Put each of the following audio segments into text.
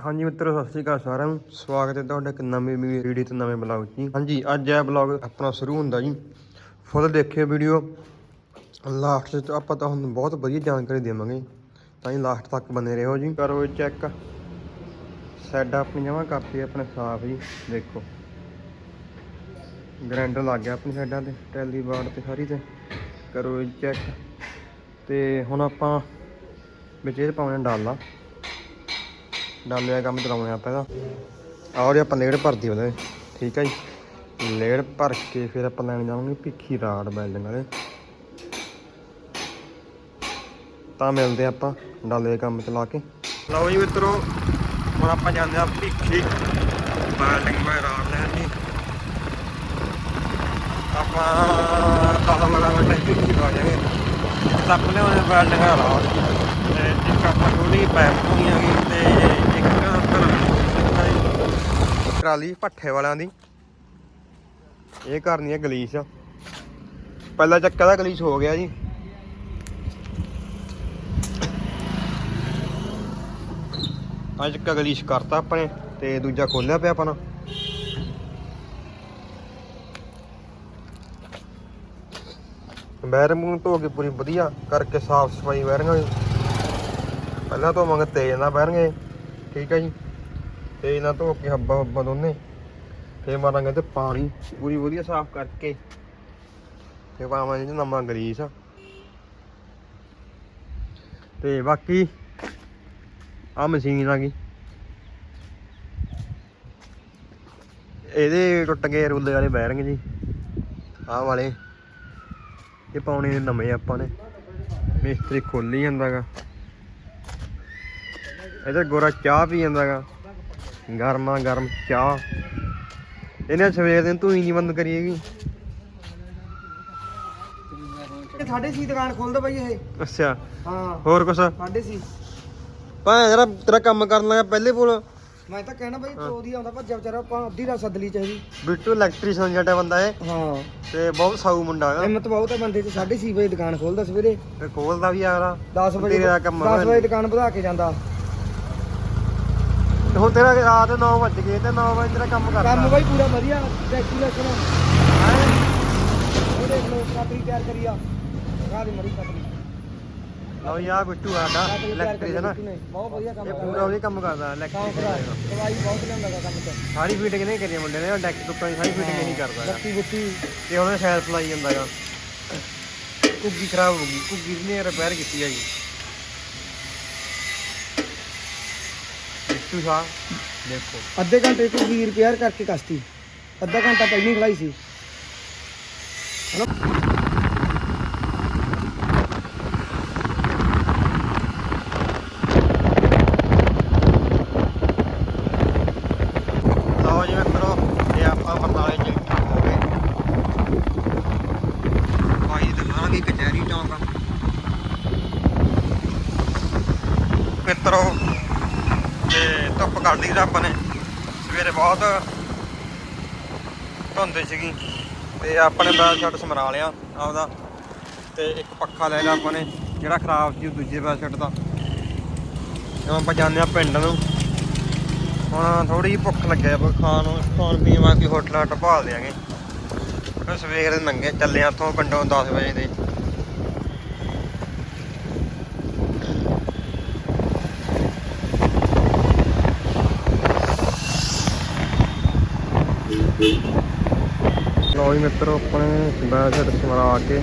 ਹਾਂਜੀ ਮਿੱਤਰੋ, ਸਤਿ ਸ਼੍ਰੀ ਅਕਾਲ ਸਾਰਿਆਂ ਨੂੰ। ਸਵਾਗਤ ਹੈ ਤੁਹਾਡਾ ਇੱਕ ਨਵੀਂ ਵੀਡੀਓ ਤੇ ਨਵੇਂ ਬਲੌਗ 'ਚ ਹਾਂਜੀ, ਅੱਜ ਇਹ ਬਲੌਗ ਆਪਣਾ ਸ਼ੁਰੂ ਹੁੰਦਾ ਜੀ। ਫੁੱਲ ਦੇਖਿਓ ਵੀਡੀਓ। ਲਾਸਟ 'ਚ ਆਪਾਂ ਤੁਹਾਨੂੰ ਬਹੁਤ ਵਧੀਆ ਜਾਣਕਾਰੀ ਦੇਵਾਂਗੇ। ਤਾਂ ਹੀ ਲਾਸਟ ਤੱਕ ਬਨੇ ਰਹੋ ਜੀ। ਕਰੋ ਚੈੱਕ। ਸੈੱਡ ਆਪਣੀ ਜਮਾ ਕਰਤੀ, ਆਪਣੇ ਸਾਫ਼ ਜੀ, ਦੇਖੋ। ਗ੍ਰੈਂਡਰ ਲੱਗ ਗਿਆ ਆਪਣੀ ਸਾਈਡਾਂ ਤੇ, ਟੈਲੀ ਬਾਰਡ ਤੇ ਸਾਰੀ ਤੇ। ਕਰੋ ਚੈੱਕ। ਤੇ ਹੁਣ ਆਪਾਂ ਵਿੱਚ ਇਹ ਪਾਉਣੇ ਡਾਲਾ। ਡਾਲੇ ਦਾ ਕੰਮ ਚਲਾਉਣੇ ਆਪਾਂ ਇਹਦਾ। ਔਰ ਆਪਾਂ ਲੇੜ ਭਰਦੀ ਉਹਦੇ, ਠੀਕ ਹੈ ਜੀ? ਲੇੜ ਭਰ ਕੇ ਫਿਰ ਆਪਾਂ ਲੈਣ ਜਾਵਾਂਗੇ ਭਿੱਖੀ ਰਾੜ ਬਿਲਡਿੰਗ ਵਾਲੇ। ਤਾਂ ਮਿਲਦੇ ਆਪਾਂ ਡਾਲੇ ਦੇ ਕੰਮ ਚਲਾ ਕੇ। ਲਓ ਜੀ ਮਿੱਤਰੋ, ਹੁਣ ਆਪਾਂ ਜਾਂਦੇ ਆ ਭਿੱਖੀ ਬੈਲਡਿੰਗ ਵਾਲੇ ਰਾੜ ਲੈਣ ਜੀ। ਆਪਾਂ ਕਾਲਾ ਲਗਾ ਭਿੱਖੀ ਪਾ ਜਾਗੇ ਤੱਕ ਲਿਆਉਣੇ ਬਿਲਡਿੰਗ ਵਾਲਾ ਤੇ ਇੱਕ ਆਪਾਂ ਥੋੜੀ ਪੈਪ ਹੋਣੀ ਹੈਗੀ ਤੇ ਟਰਾਲੀ ਭੱਠੇ ਵਾਲਿਆਂ ਦੀ। ਇਹ ਕਰਨੀ ਹੈ ਗਲੀਸ਼ ਪਹਿਲਾ ਚੱਕਾ ਦਾ ਗਲੀਸ਼ ਹੋ ਗਿਆ ਜੀ। ਅੱਜ ਚੱਕਾ ਗਲੀਸ਼ ਕਰਤਾ ਆਪਣੇ ਤੇ ਦੂਜਾ ਖੋਲਿਆ ਪਿਆ ਆਪਣਾ। ਬੈਰ ਮੂੰਹ ਧੋ ਕੇ ਪੂਰੀ ਵਧੀਆ ਕਰਕੇ ਸਾਫ਼ ਸਫ਼ਾਈ ਬੈਰਿੰਗਾਂ ਦੀ ਪਹਿਲਾਂ ਧੋਵਾਂਗੇ ਤੇਜ਼ ਨਾਲ ਬਹਿਣਗੇ ਠੀਕ ਹੈ ਜੀ। ਤੇਜ਼ ਇਹਨਾਂ ਧੋ ਕੇ ਹੱਬਾ ਹੱਬਾ ਦੋਨੇ। ਫੇਰ ਮਾਰਾਂਗੇ ਤੇ ਪਾਣੀ ਪੂਰੀ ਵਧੀਆ ਸਾਫ਼ ਕਰਕੇ। ਤੇ ਪਾਵਾਂਗੇ ਜੀ ਨਮਾ ਗਰੀਸ। ਤੇ ਬਾਕੀ ਆ ਮਸ਼ੀਨ ਆ ਗਈ। ਇਹਦੇ ਟੁੱਟ ਗਏ ਰੁੱਲੇ ਵਾਲੇ ਬੈਰਿੰਗ ਜੀ। ਆਹ ਵਾਲੇ। ਇਹ ਪਾਉਣੇ ਨੇ ਨਵੇਂ ਆਪਾਂ ਨੇ। ਮਿਸਤਰੀ ਖੋਲੀ ਜਾਂਦਾਗਾ। ਇਹਦੇ ਗੋਰਾ ਚਾਹ ਪੀ ਜਾਂਦਾਗਾ। ਗਰਮਾ ਗਰਮ ਚਾਹ। ਇਹਨੇ ਸਵੇਰ ਦਿਨ ਤੂੰ ਹੀ ਨਹੀਂ ਬੰਦ ਕਰੀ ਹੈਗੀ। ਸਾਡੇ ਸੀ ਦੁਕਾਨ ਖੋਲਦਾ ਬਾਈ ਇਹ। ਅੱਛਾ। ਹਾਂ। ਹੋਰ ਕੁਛ? ਸਾਡੇ ਸੀ। ਭਾਂ ਜਰਾ ਤੇਰਾ ਕੰਮ ਕਰਨ ਲੱਗਾ ਪਹਿਲੇ ਬੋਲ ਮੈਂ ਤਾਂ ਕਹਿਣਾ ਬਾਈ ਚੋਦੀ ਆਉਂਦਾ ਭੱਜਿਆ ਵਿਚਾਰਾ ਆਪਾਂ ਅੱਧੀ ਰਾਤ ਸੱਦ ਲਈ ਚਾਹੀਦੀ। ਬਿੱਟੂ ਇਲੈਕਟ੍ਰੀਸ਼ੀਅਨ ਜਿਹੜਾ ਬੰਦਾ ਹੈ ਹਾਂ। ਤੇ ਬਹੁਤ ਸਾਊ ਮੁੰਡਾ ਹੈਗਾ। ਹਿੰਮਤ ਬਹੁਤ ਹੈ ਬੰਦੇ ਚ 6:30 ਵਜੇ ਦੁਕਾਨ ਖੋਲਦਾ ਸਵੇਰੇ। ਤੇ ਕੋਲ ਦਾ ਵੀ ਆਲਾ 10 ਵਜੇ ਤੇਰਾ ਕੰਮ 10 ਵਜੇ ਦੁਕਾਨ ਵਧਾ ਕੇ ਜਾਂਦਾ। ਤੇ ਹੁਣ ਤੇਰਾ ਰਾਤ 9 ਵੱਜ ਗਏ ਤੇ 9 ਵਜੇ ਤੇਰਾ ਕੰਮ ਕਰਦਾ। ਕੰਮ ਬਾਈ ਪੂਰਾ ਵਧੀਆ ਡੈਕੋਰੇਸ਼ਨ ਉਹ ਦੇਖ ਲਓ ਕਾਪਰੀ ਤਿਆਰ ਕਰੀ ਆ। ਦਿਖਾ ਦੇ ਮੜੀ ਕਾਪਰੀ। ਲਓ ਯਾ ਬਿੱਟੂ ਸਾਡਾ ਕਾਪਰੀ ਤਿਆਰ ਕਰੀ ਇਲੈਕਟ੍ਰੀਸ਼ੀਅਨ ਬਿੱਟੂ ਨੇ। ਬਹੁਤ ਵਧੀਆ ਕੰਮ ਇਹ ਕਰਦਾ। ਪੂਰਾ ਉਹੀ ਕੰਮ ਕਰਦਾ ਇਲੈਕਟ੍ਰੀਸ਼ੀਅਨ ਦਵਾਈ ਬਹੁਤ ਗਾ ਕੰਮ ਚ ਸਾਰੀ ਫੀਟਿੰਗ ਨਹੀਂ ਕਰੀ ਮੁੰਡੇ ਨੇ ਡੈਕ ਟੁੱਕਾਂ ਦੀ ਸਾਰੀ ਫੀਟਿੰਗ ਨਹੀਂ ਕਰਦਾ। ਬੱਤੀ ਬੁੱਤੀ ਤੇ ਉਹਨੇ ਸੈਲਫ ਲਾਈ ਜਾਂਦਾਗਾ ਕੁੱਗੀ ਖਰਾਬ ਹੋ ਗਈ ਕੁੱਗੀ ਨੇ ਰਿਪੇਅਰ ਕੀਤੀ ਹੈਗੀ। ਬਿੱਟੂ ਸਾਹਿਬ ਦੇਖੋ। ਅੱਧੇ ਘੰਟੇ ਚ ਵੀ ਰਿਪੇਅਰ ਕਰਕੇ ਕਸਤੀ। ਅੱਧਾ ਘੰਟਾ ਪਹਿਲਾਂ ਖਲਾਈ ਸੀ। ਜੀ ਮਿੱਤਰੋ ਧੁੱਪ ਕੱਢਦੀ ਰੱਬ ਨੇ। ਸਵੇਰੇ ਬਹੁਤ ਧੁੰਦ ਸੀਗੀ। ਤੇ ਆਪਣੇ ਬੈਲ ਸ਼ਟ ਸਮਰਾ ਲਿਆ ਆਪਦਾ। ਤੇ ਇੱਕ ਪੱਖਾ ਲੈ ਲਿਆ ਆਪਾਂ ਨੇ, ਜਿਹੜਾ ਖਰਾਬ ਸੀ ਉਹ ਦੂਜੇ ਬੈਲ ਸ਼ਟ ਦਾ। ਜਦੋਂ ਆਪਾਂ ਜਾਂਦੇ ਆ ਪਿੰਡ ਨੂੰ, ਹੁਣ ਥੋੜੀ ਜਿਹੀ ਭੁੱਖ ਲੱਗਿਆ ਪਰ ਖਾਣ ਨੂੰ। ਖਾਣ ਪੀਣ ਵਾਸਤੇ ਹੋਟਲਾਂ ਟਪਾਲ ਦੇਾਂਗੇ ਫਿਰ ਸਵੇਰ ਦੇ ਨੰਗੇ ਚੱਲੇ ਆ ਇੱਥੋਂ ਪਿੰਡੋਂ 10 ਵਜੇ ਦੇ। ਲੋ ਜੀ ਮਿੱਤਰੋ, ਆਪਣੇ ਬੈਲ ਸ਼ਟ ਸਮਰਾ ਕੇ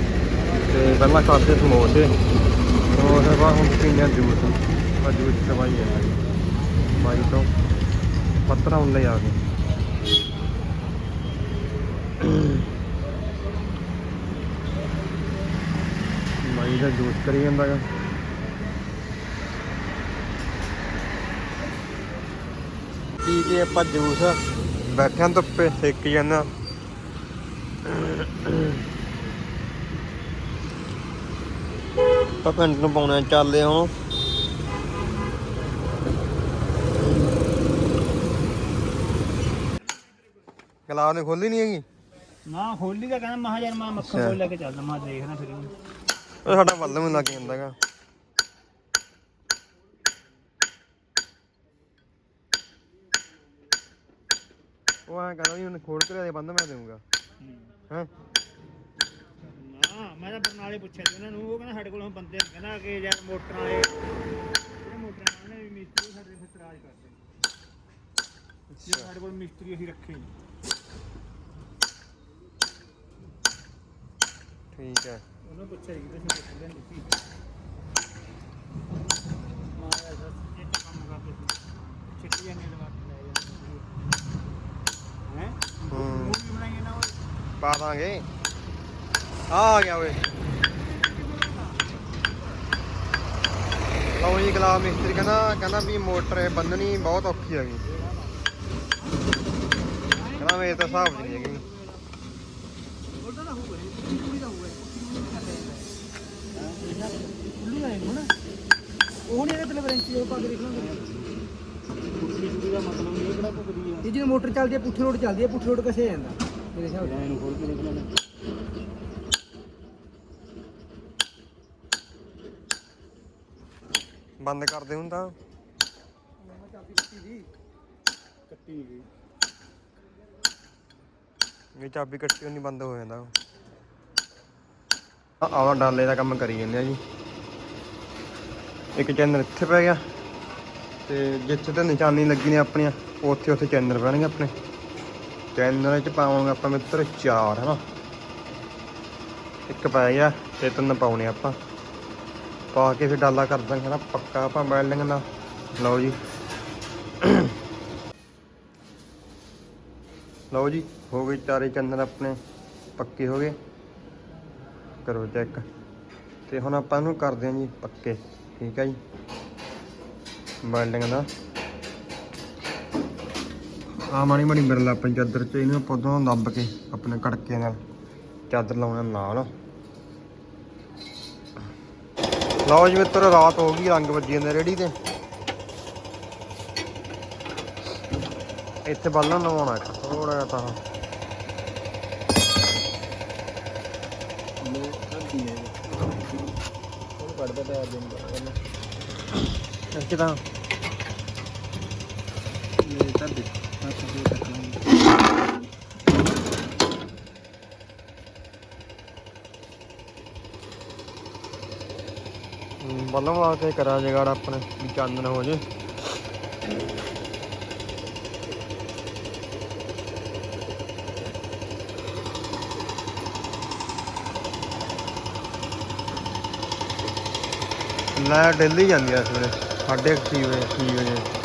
ਤੇ ਪਹਿਲਾਂ ਖਾਦੇ ਸਮੋਸੇ। ਸਮੋਸੇ ਬਾਅਦ ਹੁਣ ਪੀਂਦੇ ਜੂਸ। ਆ ਜੂਸ ਦਵਾਈ ਹੈ ਬਾਈ ਤੋਂ ਪੱਤਰਾ ਹੁਣ ਲੈ ਆ ਗਏ ਮਾਈ ਦਾ ਜੂਸ ਕਰੀ ਜਾਂਦਾ ਗਾ। ਪੀ ਕੇ ਆਪਾਂ ਜੂਸ। ਬੈਠਿਆਂ ਧੁੱਪੇ ਸੇਕ ਜਾਂਦਾ ਆਪਾਂ ਪਿੰਡ ਨੂੰ ਪਾਉਣਾ ਚੱਲਦੇ ਹੁਣ ਗਲਾਬ ਨੇ ਖੋਲੀ ਨਹੀਂ ਹੈਗੀ ਨਾ ਹੋਲੀ ਦਾ ਕਹਿੰਦਾ ਮਹਾਜਨ ਮੈਂ ਮੱਖਣ। ਕੋਲ ਲੈ ਕੇ ਚੱਲਦਾ ਮੈਂ ਦੇਖਣਾ ਫਿਰ। ਉਹ ਸਾਡਾ ਵੱਲ ਨੂੰ ਲੱਗ ਜਾਂਦਾਗਾ ਉਹ ਐਂ ਕਹਿੰਦਾ ਵੀ ਉਹਨੇ ਖੋਲ ਕੇ ਦੇ ਬੰਦ ਮੈਂ ਦੇਊਂਗਾ ਹੈ। ਨਾ ਮੈਂ ਤਾਂ ਬਰਨਾਲੇ ਪੁੱਛਿਆ ਸੀ ਉਹਨਾਂ ਨੂੰ ਉਹ ਕਹਿੰਦਾ ਸਾਡੇ ਕੋਲ ਬੰਦੇ ਨੇ ਕਹਿੰਦਾ ਕਿ ਯਾਰ ਮੋਟਰਾਂ ਵਾਲੇ ਜਿਹੜੇ ਮੋਟਰਾਂ ਵਾਲੇ ਨੇ ਵੀ ਮਿਸਤਰੀ ਸਾਡੇ ਤੇ ਇਤਰਾਜ਼ ਕਰਦੇ ਜੇ ਸਾਡੇ ਕੋਲ ਮਿਸਤਰੀ ਅਸੀਂ ਰੱਖੇ ਨਹੀਂ ਠੀਕ ਹੈ। ਉਹਨਾਂ ਪੁੱਛਿਆ ਸੀ ਤੁਸੀਂ ਪੁੱਛ ਲੈਂਦੇ ਸੀ? ਮਾਂ ਯਾਰ ਦੱਸ ਇਹ ਕੰਮ ਕਰਦੇ ਸੀ। ਛਿੱਟੀਆਂ ਨੇ ਲਵਾ ਕੇ ਲੈ ਜਾਂਦੇ ਹੈ? ਹੂੰ ਮੂਵੀ ਬਣਾਈਏ ਨਾ ਉਹ ਪਾ ਦਾਂਗੇ ਆ ਆ ਗਿਆ ਓਏ। ਲਓ ਜੀ ਗਲਾਬ ਮਿਸਤਰੀ ਕਹਿੰਦਾ ਕਹਿੰਦਾ ਵੀ ਮੋਟਰ ਇਹ ਬੰਨਣੀ ਬਹੁਤ ਔਖੀ ਹੈਗੀ। ਕਹਿੰਦਾ ਮੇਰੇ ਤਾਂ ਹਿਸਾਬ ਨਹੀਂ ਹੈਗੀ। ਉਹ ਨਹੀਂ ਇਹਦੇ ਤੇ ਬਰੰਚੀ ਉਹ ਪਾ ਕੇ ਦੇਖ ਲਾਂਗੇ ਇਹ ਕਿਹੜਾ ਭੁਗਦੀ ਆ। ਇਹ ਜਦੋਂ ਮੋਟਰ ਚੱਲਦੀ ਹੈ ਪੁੱਠੀ ਰੋਡ ਚੱਲਦੀ ਹੈ ਪੁੱਠੀ ਰੋਡ ਕਸੇ ਜਾਂਦਾ। ਇਹਨੂੰ ਖੋਲ ਕੇ ਦੇਖ ਲੈਣਾ ਬੰਦ ਕਰਦੇ ਹੁਣ ਤਾਂ। ਕੱਟੀ ਨਹੀਂ ਗਈ ਇਹ ਚਾਬੀ ਕੱਟੀ ਹੋਣੀ ਬੰਦ ਹੋ ਜਾਂਦਾ। ਆ ਆਵਾ ਡਾਲੇ ਦਾ ਕੰਮ ਕਰੀ ਜਾਂਦੇ ਆ ਜੀ। ਇੱਕ ਚੈਨਲ ਇੱਥੇ ਪੈ ਗਿਆ ਤੇ ਜਿੱਥੇ ਤੇ ਨਿਸ਼ਾਨੀ ਲੱਗੀ ਨੇ ਆਪਣੀਆਂ, ਉੱਥੇ ਉੱਥੇ ਚੈਨਲ ਪੈਣਗੇ ਆਪਣੇ। ਚੈਨਲ 'ਚ ਪਾਵਾਂਗੇ ਆਪਾਂ ਮਿੱਤਰ, ਚਾਰ, ਹਨਾ? ਇੱਕ ਪੈ ਗਿਆ ਤੇ ਤਿੰਨ ਪਾਉਣੇ ਆਪਾਂ। ਪਾ ਕੇ ਫਿਰ ਡਾਲਾ ਕਰ ਦਾਂਗੇ ਨਾ ਪੱਕਾ ਆਪਾਂ ਵੈਲਡਿੰਗ ਦਾ। ਲਓ ਜੀ। ਲਓ ਜੀ, ਹੋ ਗਏ ਚਾਰੇ ਚੰਦਰ ਆਪਣੇ। ਪੱਕੇ ਹੋ ਗਏ। ਕਰੋ ਚੈੱਕ ਤੇ ਹੁਣ ਆਪਾਂ ਇਹਨੂੰ ਕਰਦੇ ਹਾਂ ਜੀ ਪੱਕੇ। ਠੀਕ ਹੈ ਜੀ। ਬੈਲਡਿੰਗ ਦਾ। ਆ ਮਾੜੀ ਮਾੜੀ ਬਿਰਲਾ ਆਪਣੀ ਚਾਦਰ ਚ, ਇਹਨੂੰ ਆਪਾਂ ਉਦੋਂ ਦੱਬ ਕੇ ਆਪਣੇ ਕੜਕੇ ਨਾਲ ਚਾਦਰ ਲਾਉਣਾ ਨਾਲ। ਲਓ ਜੀ ਮਿੱਤਰ, ਰਾਤ ਹੋ ਗਈ, ਰੰਗ ਵੱਜੀ ਜਾਂਦੇ ਰੇੜੀ ਤੇ। ਇੱਥੇ ਬਾਲਣ ਲਵਾਉਣਾ ਥੋੜਾ ਜਿਹਾ ਤਾਂ। ਇੱਥੇ ਤਾਂ ਇਹ ਤਾਂ ਦੇ ਹੱਥ ਦੇ ਲਾਂਗੇ ਬਾਲਣ ਕੇ ਕਰਾ ਜਗਾੜ ਆਪਣੇ, ਵੀ ਚਾਨਣ ਹੋ ਜੇ। ਲੈ ਡੇਲੀ ਜਾਂਦੀ ਆ ਇਸ ਸਵੇਰੇ 6:30 ਵਜੇ 6 ਵਜੇ।